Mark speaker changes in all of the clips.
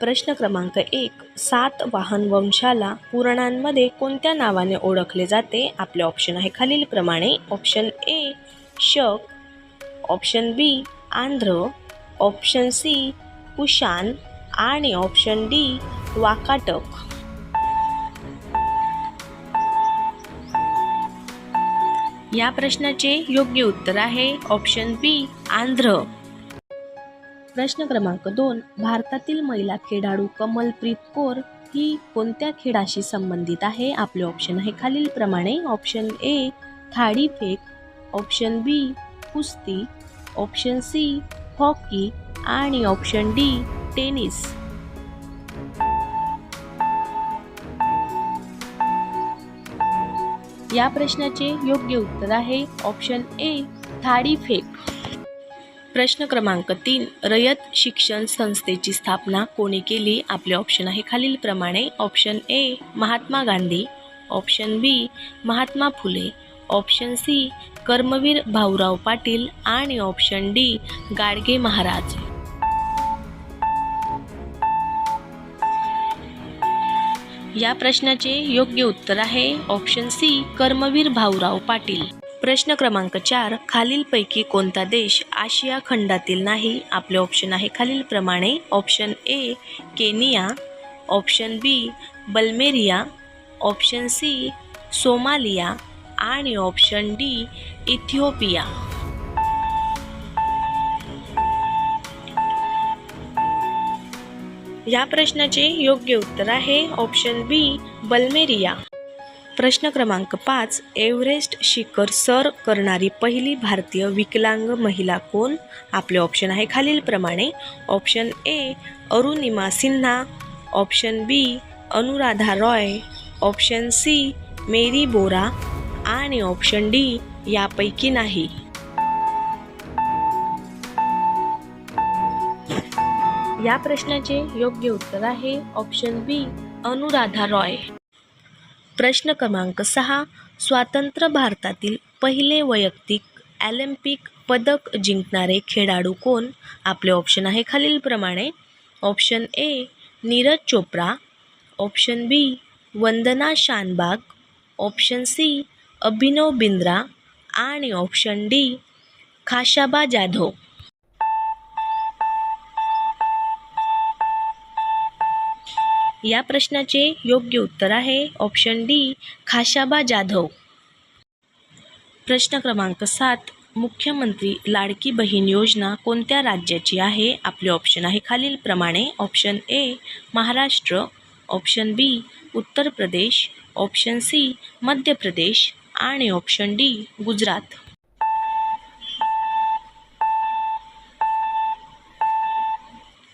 Speaker 1: प्रश्न क्रमांक एक सात वाहन वंशाला पुराणांमध्ये कोणत्या नावाने ओळखले जाते आपले ऑप्शन आहे खालीलप्रमाणे option A Shaka option B Andhra option C Kushan आणि ऑप्शन डी वाकाटक या प्रश्नाचे योग्य उत्तर आहे ऑप्शन बी आंध्र प्रश्न क्रमांक दोन भारतातील महिला खेळाडू कमलप्रीत कौर ही कोणत्या खेळाशी संबंधित आहे आपले ऑप्शन आहे खालीलप्रमाणे ऑप्शन ए थाळी फेक ऑप्शन बी कुस्ती ऑप्शन सी हॉकी आणि ऑप्शन डी टेनिस या प्रश्नाचे योग्य उत्तर आहे ऑप्शन ए थाळी फेक प्रश्न क्रमांक तीन रयत शिक्षण संस्थेची स्थापना कोणी केली आपले ऑप्शन आहे खालीलप्रमाणे option A Mahatma Gandhi option B Mahatma Phule option C Karmaveer Bhaurao Patil आणि ऑप्शन डी गाडगे महाराज या प्रश्नाचे योग्य उत्तर आहे ऑप्शन सी कर्मवीर भाऊराव पाटील प्रश्न क्रमांक चार खालीलपैकी कोणता देश आशिया खंडातील नाही आपले ऑप्शन आहे खालीलप्रमाणे option A Kenya option B बल्मेरिया ऑप्शन सी सोमालिया आणि ऑप्शन डी इथिओपिया या प्रश्नाचे योग्य उत्तर आहे ऑप्शन बी बल्मेरिया प्रश्न क्रमांक पाच एव्हरेस्ट शिखर सर करणारी पहिली भारतीय विकलांग महिला कोण आपले ऑप्शन आहे खालीलप्रमाणे option A Arunima Sinha option B Anuradha Roy option C Mary Bora आणि ऑप्शन डी यापैकी नाही या प्रश्नाचे योग्य उत्तर आहे ऑप्शन बी अनुराधा रॉय प्रश्न क्रमांक सहा स्वातंत्र्य भारतातील पहिले वैयक्तिक ॲलिम्पिक पदक जिंकणारे खेळाडू कोण आपले ऑप्शन आहे खालीलप्रमाणे option A Neeraj Chopra option B Vandana Shanbhag option C Abhinav Bindra आणि ऑप्शन डी खाशाबा जाधव या प्रश्नाचे योग्य उत्तर आहे ऑप्शन डी खाशाबा जाधव प्रश्न क्रमांक सात मुख्यमंत्री लाडकी बहीण योजना कोणत्या राज्याची आहे आपले ऑप्शन आहे खालीलप्रमाणे option A Maharashtra option B Uttar Pradesh option C मध्य प्रदेश आणि ऑप्शन डी गुजरात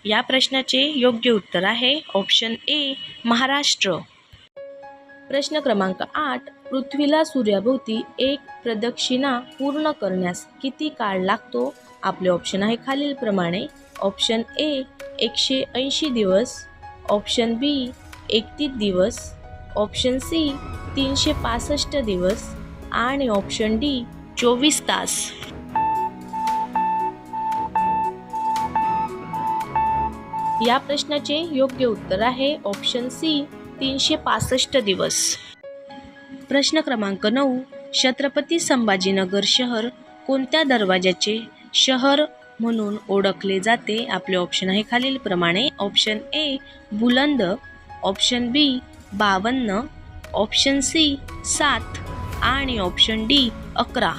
Speaker 1: या प्रश्नाचे योग्य उत्तर आहे ऑप्शन ए महाराष्ट्र प्रश्न क्रमांक आठ पृथ्वीला सूर्याभोवती एक प्रदक्षिणा पूर्ण करण्यास किती काळ लागतो आपले ऑप्शन आहे खालीलप्रमाणे ऑप्शन ए एकशे ऐंशी दिवस ऑप्शन बी एकतीस दिवस ऑप्शन सी तीनशे पासष्ट दिवस आणि ऑप्शन डी चोवीस तास या प्रश्नाचे योग्य उत्तर आहे ऑप्शन सी तीनशे पासष्ट दिवस प्रश्न क्रमांक नऊ छत्रपती संभाजीनगर शहर कोणत्या दरवाजाचे शहर म्हणून ओळखले जाते आपले ऑप्शन आहे खालीलप्रमाणे ऑप्शन ए बुलंद ऑप्शन बी बावन्न ऑप्शन सी सात आणि ऑप्शन डी अकरा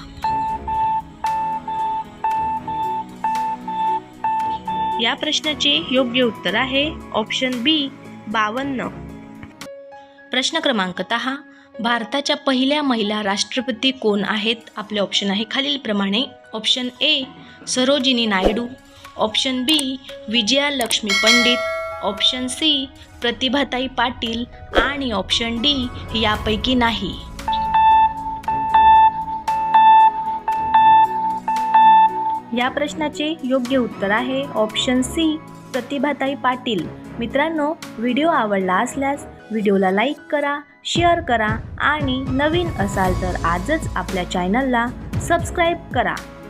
Speaker 1: या प्रश्नाचे योग्य उत्तर आहे ऑप्शन बी बावन्न प्रश्न क्रमांक दहा भारताच्या पहिल्या महिला राष्ट्रपती कोण आहेत आपले ऑप्शन आहे खालीलप्रमाणे option A Sarojini Naidu option B Vijayalakshmi Pandit option C Pratibhatai Patil आणि ऑप्शन डी यापैकी नाही या प्रश्नाचे योग्य उत्तर आहे ऑप्शन सी प्रतिभाताई पाटील मित्रांनो व्हिडिओ आवडला असल्यास व्हिडिओला लाईक करा शेअर करा आणि नवीन असाल तर आजच आपल्या चॅनलला सबस्क्राईब करा